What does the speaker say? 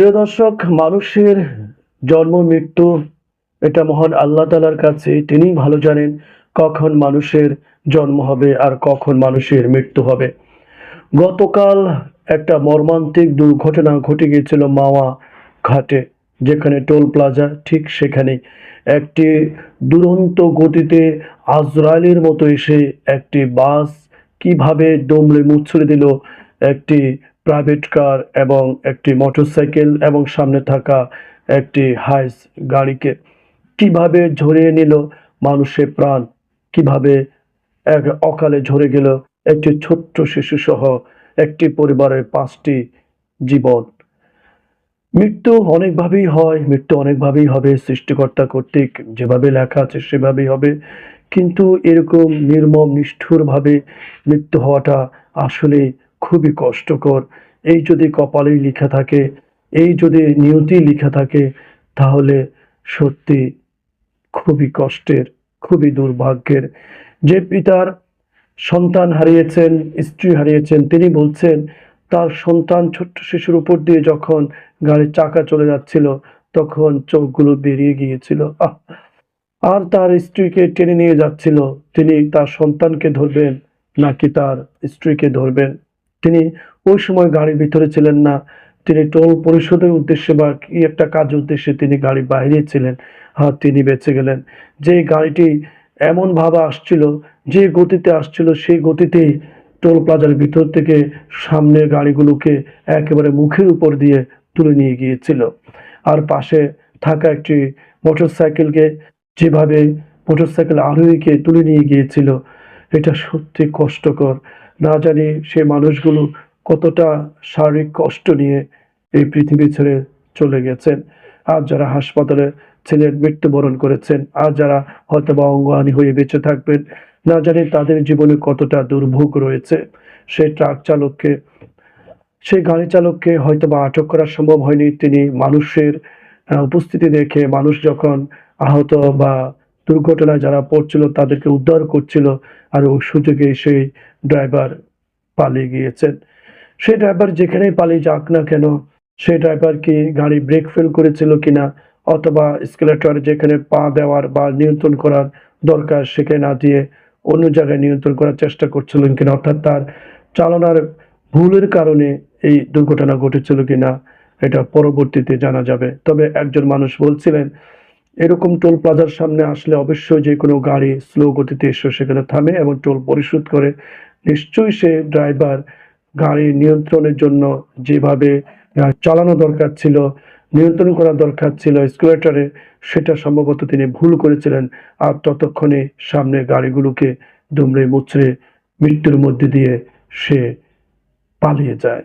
প্রিয় দর্শক, মানুষের জন্ম, মৃত্যু, এটা মহান আল্লাহ তালার কাছে, তিনি ভালো জানেন কখন মানুষের জন্ম হবে আর কখন মানুষের মৃত্যু হবে। গতকাল একটা মর্মান্তিক দুর্ঘটনা ঘটে গিয়েছিল মাওয়া ঘাটে, যেখানে টোল প্লাজা ঠিক সেখানে একটি দুরন্ত গতিতে আজরাইলের মতো এসে একটি বাস কীভাবে দমলে মুচড়ে দিল একটি প্রাইভেট কার এবং একটি মোটরসাইকেল এবং সামনে থাকা একটি হাইস গাড়িকে কীভাবে ঝরিয়ে নিল মানুষের প্রাণ? কীভাবে এক অকালে ঝরে গেল একটি ছোট্ট শিশু সহ একটি পরিবারের পাঁচটি জীবন? মৃত্যু অনেকভাবেই হয়, মৃত্যু অনেকভাবেই হবে, সৃষ্টিকর্তা কর্তৃক যেভাবে লেখা আছে সেভাবেই হবে। কিন্তু এরকম নির্মম, নিষ্ঠুরভাবে মৃত্যু হওয়াটা আসলে খুবই কষ্টকর। এই যদি কপালেই লেখা থাকে, এই যদি নিয়তি লেখা থাকে, তাহলে সত্যি খুবই কষ্টের, খুবই দুর্ভাগ্যের। যে পিতার সন্তান হারিয়েছেন, স্ত্রী হারিয়েছেন, তিনি বলছেন, তার সন্তান ছোট্ট শিশুর উপর দিয়ে যখন গাড়ির চাকা চলে যাচ্ছিল, তখন চোখগুলো বেরিয়ে গিয়েছিল। আর তার স্ত্রীকে টেনে নিয়ে যাচ্ছিল। তিনি তার সন্তানকে ধরবেন নাকি তার স্ত্রীকে ধরবেন? তিনি ওই সময় গাড়ির ভিতরে ছিলেন না। তিনি টোল পরিশোধের উদ্দেশ্যে বা কি একটা কাজের উদ্দেশ্যে তিনি গাড়ি বাইরে ছিলেন। আর তিনি বেঁচে গেলেন। যে গাড়িটি এমন ভাবে আসছিল, যে গতিতে আসছিল, সেই গতিতেই টোল প্লাজার ভিতর থেকে সামনের গাড়িগুলোকে একেবারে মুখের উপর দিয়ে তুলে নিয়ে গিয়েছিল। আর পাশে থাকা একটি মোটরসাইকেলকে যেভাবে মোটর মোটরসাইকেল আরোহীকে তুলে নিয়ে গিয়েছিল, এটা সত্যি কষ্টকর। না জানি সে মানুষগুলো কতটা শারীরিক কষ্ট নিয়ে এই পৃথিবী ছেড়ে চলে গেছেন। আর যারা হাসপাতালে ছেলের মৃত্যুবরণ করেছেন, আর যারা হয়তো বা অঙ্গহানি হয়ে বেঁচে থাকবেন, না জানি তাদের জীবনে কতটা দুর্ভোগ রয়েছে। সেই ট্রাক চালককে, সেই গাড়ি চালককে হয়তো বা আটক করা সম্ভব হয়নি। তিনি মানুষের উপস্থিতি দেখে মানুষ যখন আহত বা দুর্ঘটনায় যারা পড়ছিল, তাদেরকে উদ্ধার করছিল আর ওই সুযোগে সেই ড্রাইভার পালিয়ে গিয়েছেন। সেই ড্রাইভার যেখানেই পালিয়ে যাক না কেন, সেই ড্রাইভার কি গাড়ি ব্রেক ফেল করেছিল কিনা, অথবা স্কেলেটর যেখানে পা দেওয়ার বা নিয়ন্ত্রণ করার দরকার সেখানে না দিয়ে অন্য জায়গায় নিয়ন্ত্রণ করার চেষ্টা করছিলেন কিনা, অর্থাৎ তার চালনার ভুলের কারণে এই দুর্ঘটনা ঘটেছিল কিনা, এটা পরবর্তীতে জানা যাবে। তবে একজন মানুষ বলছিলেন এরকম টোল প্লাজার সামনে আসলে অবশ্যই যে কোনো গাড়ি স্লো গতিতে এসে সেখানে থামে এবং টোল পরিশোধ করে নিশ্চয়ই সে ড্রাইভার গাড়ি নিয়ন্ত্রণের জন্য যেভাবে চালানো দরকার ছিল, নিয়ন্ত্রণ করা দরকার ছিল, স্কুলেটারে সেটা সম্ভবত তিনি ভুল করেছিলেন। আর ততক্ষণে সামনে গাড়িগুলোকে দুমড়ে মুচড়ে মৃত্যুর মধ্যে দিয়ে সে পালিয়ে যায়।